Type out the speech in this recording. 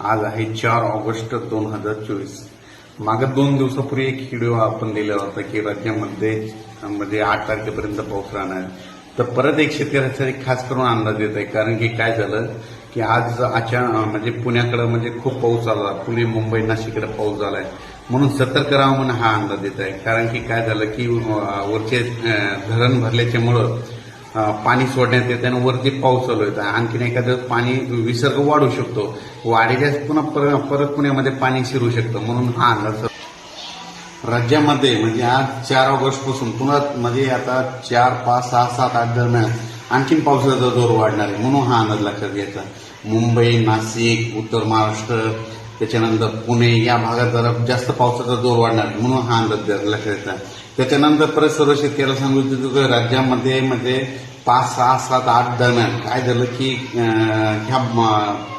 आज आहे चार ऑगस्ट दोन हजार चोवीस. मागं दोन दिवसापूर्वी एक व्हिडिओ आपण दिला होता की राज्यामध्ये म्हणजे आठ तारखेपर्यंत पाऊस राहणार. तर परत एक शेतकऱ्यासाठी खास करून अंदाज येत आहे कारण की काय झालं की आज अचानक म्हणजे पुण्याकडे म्हणजे खूप पाऊस आला. पुणे मुंबई नाशिककडे पाऊस झालाय. म्हणून सतर्क राहा म्हणून हा अंदाज येत आहे कारण की काय झालं की वरचे धरण भरल्याच्यामुळं पाणी सोडण्यात येतं आणि वरती पाऊस चालू येतं आणखीन एखादं पाणी विसर्ग वाढू शकतो. वाढीच्या पुन्हा पर- परत पुण्यामध्ये पाणी शिरू शकतं. म्हणून हा अंदाज राज्यामध्ये म्हणजे आज चार ऑगस्टपासून पुन्हा म्हणजे आता चार पाच सहा सात आठ दरम्यान आणखीन पावसाचा जोर वाढणार आहे. म्हणून हा अंदाज लक्षात घ्यायचा. मुंबई नाशिक उत्तर महाराष्ट्र त्याच्यानंतर पुणे या भागात जरा जास्त पावसाचा जोर वाढणार म्हणून हा अंदाज लक्षात येतात त्याच्यानंतर परत सर्व शेतकऱ्याला सांगू इच्छितो की राज्यामध्ये म्हणजे पाच सहा सात आठ दरम्यान काय झालं की ह्या म-